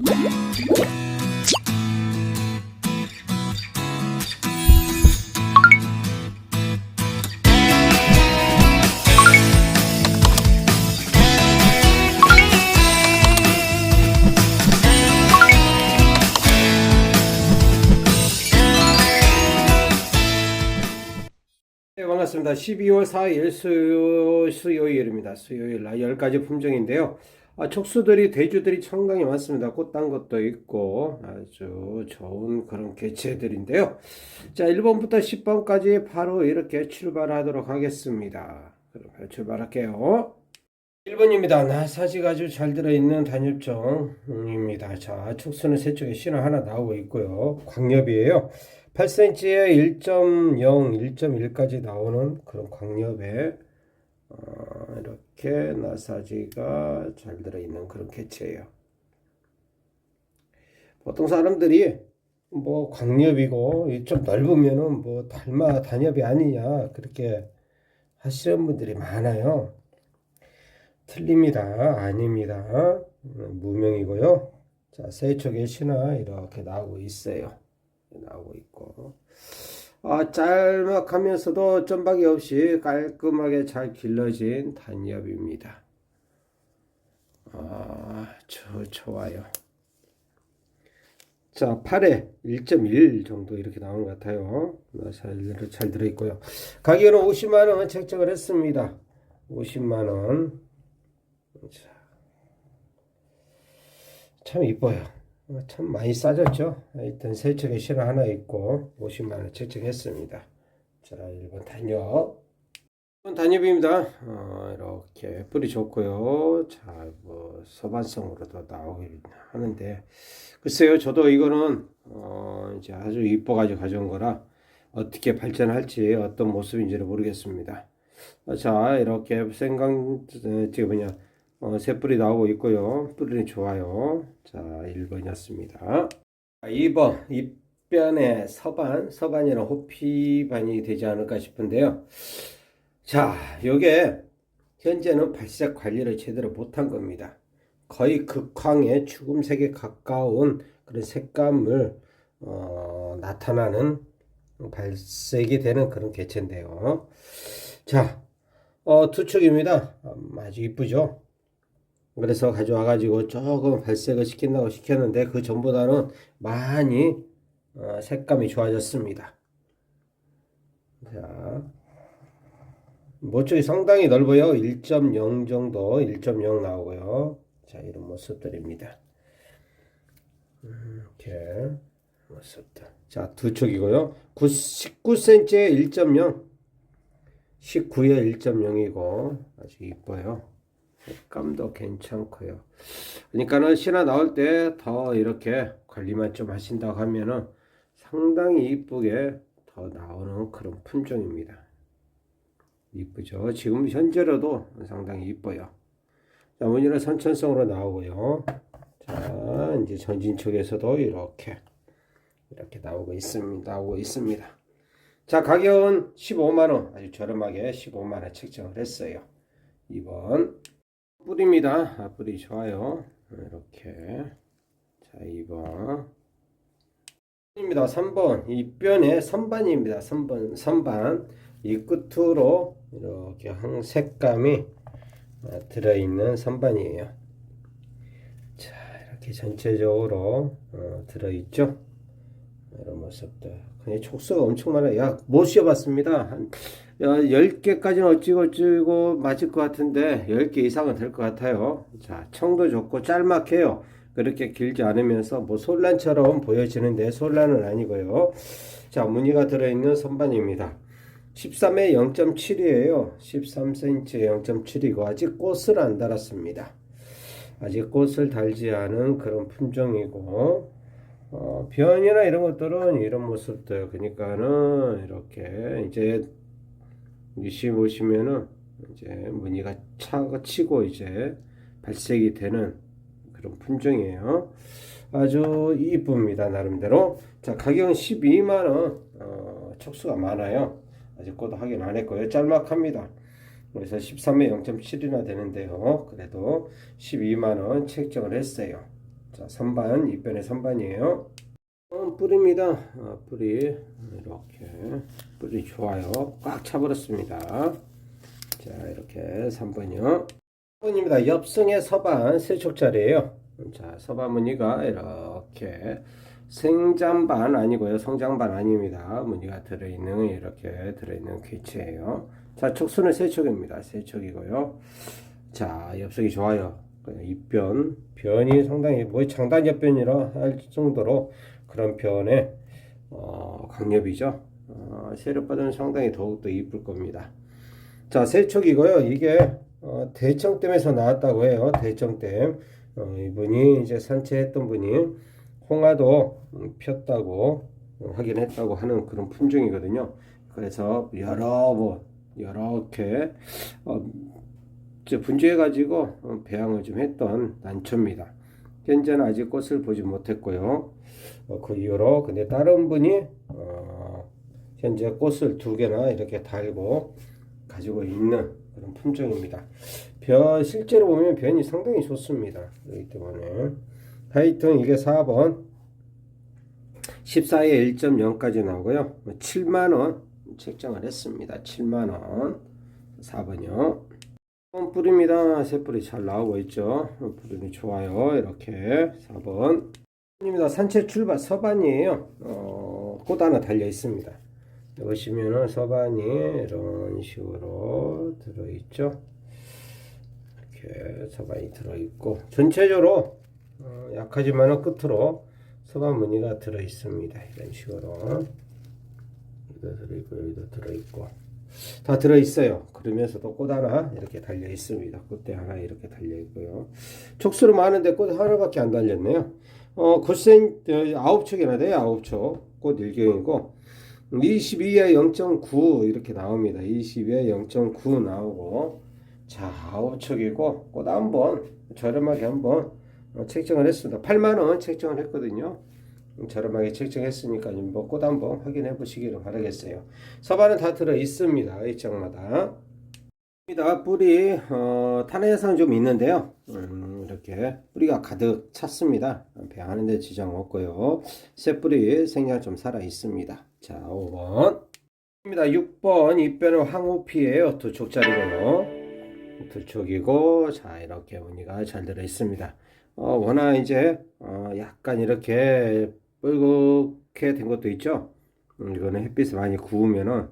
네, 반갑습니다. 12월 4일 수요, 수요일입니다. 수요일 날 10가지 품종인데요. 아, 촉수들이, 대주들이 상당히 많습니다. 꽃단 것도 있고 아주 좋은 그런 개체들인데요. 자, 1번부터 10번까지 바로 이렇게 출발하도록 하겠습니다. 그럼 출발할게요. 1번입니다. 나사지가 아주 잘 들어있는 단엽종입니다. 자, 촉수는 세 쪽에 신화 하나 나오고 있고요. 광엽이에요. 8cm에 1.0, 1.1까지 나오는 그런 광엽에 어, 이렇게 나사지가 잘 들어있는 그런 개체예요. 보통 사람들이 뭐 광엽이고 이좀 넓으면은 뭐 달마 단엽이 아니냐 그렇게 하시는 분들이 많아요. 틀립니다. 아닙니다. 음, 무명이고요. 자, 세척의 신화 이렇게 나오고 있어요. 나오고 있고. 아, 짤막하면서도 점박이 없이 깔끔하게 잘 길러진 단엽입니다. 아, 저, 좋아요. 자, 8에 1.1 정도 이렇게 나오는 것 같아요. 잘, 잘 들어있고요. 가격은 50만원 책정을 했습니다. 50만원. 자, 참 이뻐요. 어, 참 많이 싸졌죠. 하여튼 세척에 실어 하나 있고 50만원 책정했습니다. 자, 1번 단엽. 1번 단엽입니다. 어, 이렇게 뿌리 좋고요. 자, 뭐 서반성으로도 나오긴 하는데 글쎄요, 저도 이거는 어, 이제 아주 이뻐가지고 가져온 거라 어떻게 발전할지 어떤 모습인지를 모르겠습니다. 어, 자, 이렇게 생강 저기 뭐냐 어, 새 뿌리 나오고 있고요. 뿌리는 좋아요. 자, 1번이었습니다. 2번 입변의 서반, 서반이나 호피반이 되지 않을까 싶은데요. 자, 요게 현재는 발색 관리를 제대로 못한 겁니다. 거의 극황의 죽음색에 가까운 그런 색감을 어, 나타나는 발색이 되는 그런 개체인데요. 자, 어, 투척입니다. 음, 아주 이쁘죠? 그래서 가져와가지고 조금 발색을 시킨다고 시켰는데 그 전보다는 많이 어, 색감이 좋아졌습니다. 자, 모쪽이 상당히 넓어요. 1.0 정도, 1.0 나오고요. 자, 이런 모습들입니다. 음, 이렇게 모습들. 자, 두 촉이고요. 19cm에 1.0, 19에 1.0이고 아주 이뻐요. 색감도 괜찮고요. 그러니까는 신화 나올 때 더 이렇게 관리만 좀 하신다고 하면은 상당히 이쁘게 더 나오는 그런 품종입니다. 이쁘죠? 지금 현재로도 상당히 이뻐요. 자, 무늬는 선천성으로 나오고요. 자, 이제 전진 쪽에서도 이렇게 이렇게 나오고 있습니다. 나오고 있습니다. 자, 가격은 15만 원. 아주 저렴하게 15만 원 책정을 했어요. 2번. 뿌리입니다. 아, 뿌리 좋아요. 이렇게. 자, 2번. 입니다. 3번. 이 뼈의 선반입니다. 선반, 선반. 이 끝으로 이렇게 한 색감이 아, 들어있는 선반이에요. 자, 이렇게 전체적으로 어, 들어있죠. 이런 모습들. 근데 촉수가 엄청 많아요. 야, 못 씌워봤습니다. 한 10개까지는 어찌고 어찌고 맞을 것 같은데 10개 이상은 될 것 같아요. 자, 청도 좋고 짤막해요. 그렇게 길지 않으면서 뭐 솔란처럼 보여지는데 솔란은 아니고요. 자, 무늬가 들어있는 선반입니다. 13에 0.7이에요. 13cm에 0.7이고 아직 꽃을 안 달았습니다. 아직 꽃을 달지 않은 그런 품종이고 어, 변이나 이런 것들은 이런 모습들 그러니까는 이렇게 이제 유시 보시면은 이제 무늬가 차가 치고 이제 발색이 되는 그런 품종이에요. 아주 이쁩니다 나름대로. 자 가격은 12만원. 어, 촉수가 많아요. 아직 꽃 확인 안 했고요. 짤막합니다. 그래서 13에 0.7이나 되는데요. 그래도 12만원 책정을 했어요. 자, 선반, 입변의 선반이에요. 어, 뿌리입니다. 어, 뿌리 이렇게 뿌리 좋아요. 꽉 차버렸습니다. 자, 이렇게 3번이요. 3번입니다. 엽성의 서반 세촉자리예요. 자, 서반 무늬가 이렇게 생장반 아니고요. 성장반 아닙니다. 무늬가 들어있는 이렇게 들어있는 퀴치예요. 자, 촉수는 세촉입니다. 세촉이고요. 자, 엽석이 좋아요. 그냥 입변, 변이 상당히 뭐 장단 옆변이라 할 정도로 그런 변의 어, 강엽이죠. 어, 세력받으면 상당히 더욱더 이쁠 겁니다. 자, 세촉이고요. 이게 어, 대청댐에서 나왔다고 해요. 대청댐. 어, 이분이 이제 산채했던 분이 홍화도 음, 폈다고 어, 확인했다고 하는 그런 품종이거든요. 그래서 여러 번 이렇게 어, 이제 분주해 가지고 어, 배양을 좀 했던 난초입니다. 현재는 아직 꽃을 보지 못했고요. 어, 그 이후로 근데 다른 분이 어, 현재 꽃을 두 개나 이렇게 달고 가지고 있는 그런 품종입니다. 변 실제로 보면 변이 상당히 좋습니다. 그렇기 때문에 하여튼 이게 4번 14에 1.0까지 나오고요. 7만 원 책정을 했습니다. 7만 원 4번이요. 뿌리입니다. 새뿌리 잘 나오고 있죠. 뿌리는 좋아요. 이렇게 4번. 입니다. 산채 출발 서반이에요. 어, 꽃 하나 달려 있습니다. 보시면은 서반이 이런 식으로 들어 있죠. 이렇게 서반이 들어 있고 전체적으로 어, 약하지만은 끝으로 서반 무늬가 들어 있습니다. 이런 식으로 여기도 들어 있고 여기도 들어 있고 다 들어 있어요. 그러면서도 꽃 하나 이렇게 달려 있습니다. 꽃대 하나 이렇게 달려 있고요. 촉수로 많은데 꽃 하나밖에 안 달렸네요. 어, 곧생 아홉 촉이나 돼요. 아홉 촉. 꽃 일경이고 22에 0.9 이렇게 나옵니다. 22에 0.9 나오고 자 아홉 촉이고 꽃 한 번 저렴하게 한번 어, 책정을 했습니다. 8만 원 책정을 했거든요. 저렴하게 책정했으니까 뭐꽃 한번 확인해 보시기를 바라겠어요. 서반은 다 들어 있습니다. 일정마다. 뿌리 어, 탄화해서는 좀 있는데요. 음, 이렇게 뿌리가 가득 찼습니다. 배하는데 지장 없고요. 새 뿌리 생장 좀 살아 있습니다. 자, 5번. 입니다. 6번 입변은 황호피예요. 두 촉짜리고요. 두 촉이고 자 이렇게 무늬가 잘 들어 있습니다. 어, 워낙 이제 어, 약간 이렇게 뻘겋게 된 것도 있죠. 음, 이거는 햇빛을 많이 구우면은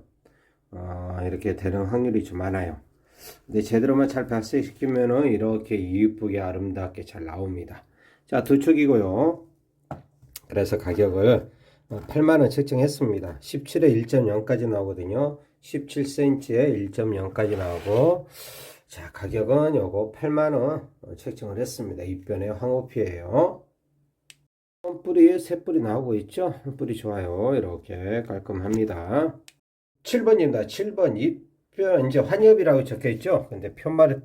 어, 이렇게 되는 확률이 좀 많아요. 근데 제대로만 잘 발색시키면은 이렇게 이쁘게 아름답게 잘 나옵니다. 자, 두 축이고요. 그래서 가격을 8만원 책정했습니다. 17에 1.0까지 나오거든요. 17cm에 1.0까지 나오고, 자, 가격은 요거 8만원 책정을 했습니다. 입변의 황호피예요 뿌리, 새 뿌리 나오고 있죠? 뿌리 좋아요. 이렇게 깔끔합니다. 7번입니다. 7번 잎뼈 이제 환엽이라고 적혀 있죠. 근데 편말을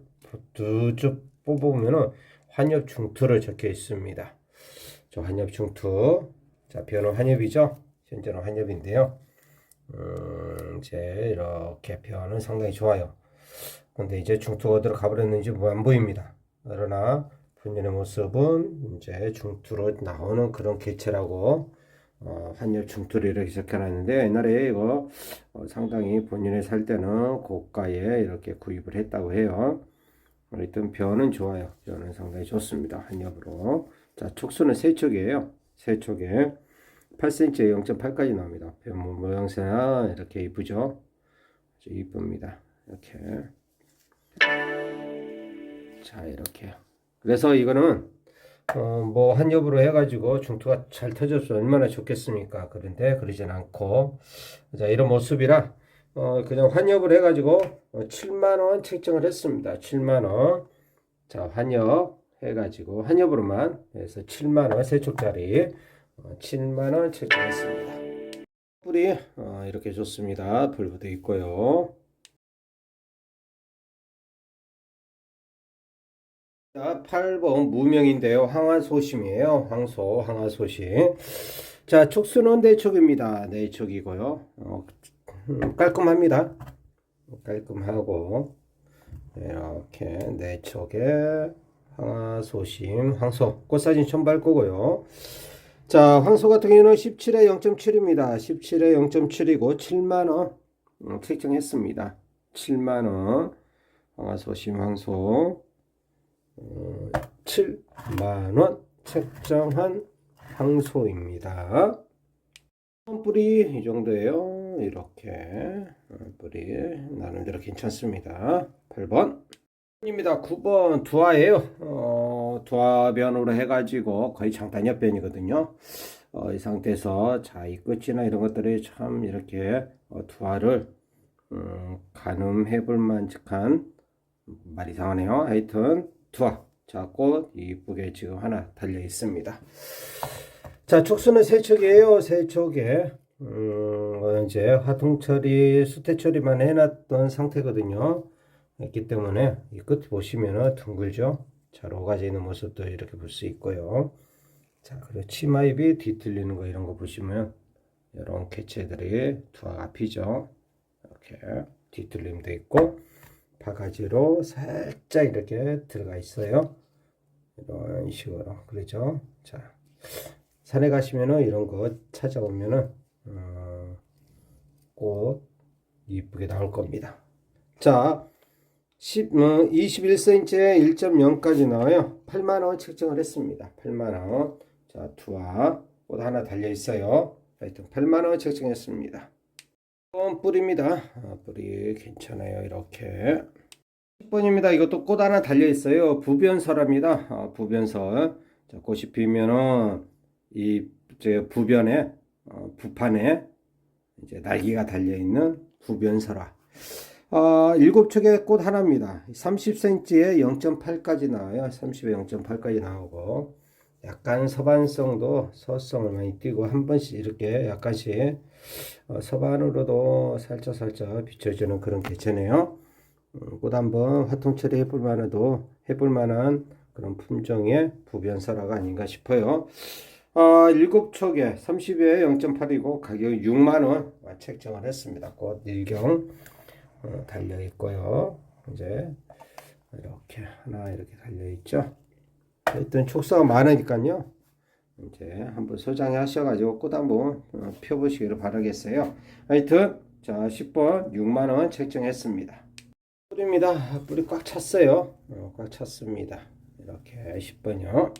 두쭉 뽑으면은 환엽 중투를 적혀 있습니다. 저 환엽 중투. 자, 변은 환엽이죠. 현재는 환엽인데요. 음, 이제 이렇게 변은 상당히 좋아요. 근데 이제 중투가 어디로 가버렸는지 뭐안 보입니다. 그러나 본연의 모습은 이제 중투로 나오는 그런 개체라고 어, 한엽 중투를 이렇게 적혀놨는데 옛날에 이거 어, 상당히 본인이 살 때는 고가에 이렇게 구입을 했다고 해요. 하여튼 변은 좋아요. 변은 상당히 좋습니다. 한엽으로. 자, 촉수는 세 촉이에요. 세 촉에 8cm에 0.8까지 나옵니다. 변 모양새나 이렇게 이쁘죠? 아주 이쁩니다. 이렇게. 자, 이렇게. 그래서 이거는 어, 뭐 한엽으로 해가지고 중투가 잘 터져서 얼마나 좋겠습니까? 그런데 그러진 않고 자 이런 모습이라 어, 그냥 환엽을 해가지고 어, 7만 원 책정을 했습니다. 7만 원. 자 환엽 해가지고 환엽으로만 해서 7만 원 세촉짜리 어, 7만 원 책정했습니다. 뿌리 어, 이렇게 좋습니다. 불부도 있고요. 자, 8번 무명인데요. 황화소심이에요. 황소, 황화소심. 자, 촉수는 네촉입니다. 네촉이고요. 어, 음, 깔끔합니다. 깔끔하고 이렇게 네촉에 황소심, 황소. 꽃사진 첨발 거고요. 자, 황소 같은 경우는 17에 0.7입니다. 17에 0.7이고 7만원 음, 책정했습니다. 7만원. 황소심, 황소. 어, 7만원 책정한 황소입니다. 뿌리 이 정도예요. 이렇게 어, 뿌리 나름대로 괜찮습니다. 8번 입니다. 9번 두화예요. 어, 두화변으로 해가지고 거의 장단엽변이거든요. 어, 이 상태에서 자, 이 끝이나 이런 것들이 참 이렇게 어, 두화를 음, 가늠해 볼 만직한 말 이 상하네요. 하여튼 두화. 자, 꽃 이쁘게 지금 하나 달려 있습니다. 자, 축수는 세 척이에요. 세 척에 음, 이제 화통 처리, 수태 처리만 해놨던 상태거든요. 있기 때문에 이 끝 보시면은 둥글죠. 자, 로가지 있는 모습도 이렇게 볼 수 있고요. 자, 그리고 치마입이 뒤틀리는 거 이런 거 보시면 이런 개체들이 두화가 앞이죠. 이렇게 뒤틀림도 있고 바가지로 살짝 이렇게 들어가 있어요. 이런 식으로 그러죠. 자, 산에 가시면은 이런 거 찾아오면은 어, 꽃 이쁘게 나올 겁니다. 자, 10, 어, 21cm에 1.0까지 나와요. 8만원 책정을 했습니다. 8만원. 자, 두화. 꽃 하나 달려 있어요. 하여튼 8만원 책정했습니다. 이건 뿌리입니다. 아, 뿌리 괜찮아요. 이렇게. 10번입니다. 이것도 꽃 하나 달려 있어요. 부변설합니다. 아, 부변설. 자, 꽃이 피면은 이제 부변에 어, 부판에 이제 날개가 달려 있는 부변설화. 아, 일곱 척의 꽃 하나입니다. 30cm에 0.8까지 나와요. 30에 0.8까지 나오고 약간 서반성도 서성을 많이 띄고 한 번씩 이렇게 약간씩 어, 서반으로도 살짝 살짝 비춰주는 그런 개체네요. 음, 꽃 한번 화통 처리 해볼 만해도 해볼 만한 그런 품종의 부변설화가 아닌가 싶어요. 아, 일곱 척에 30에 0.8이고 가격이 6만 원 책정을 했습니다. 꽃 일경 어, 달려 있고요. 이제 이렇게 하나 이렇게 달려 있죠. 하여튼 촉수가 많으니까요. 이제 한번 소장해 하셔가지고 꽃 한번 어, 펴보시기를 바라겠어요. 하여튼 자 10번 6만 원 책정했습니다. 뿌리입니다. 뿌리 꽉 찼어요. 어, 꽉 찼습니다. 이렇게 10번이요.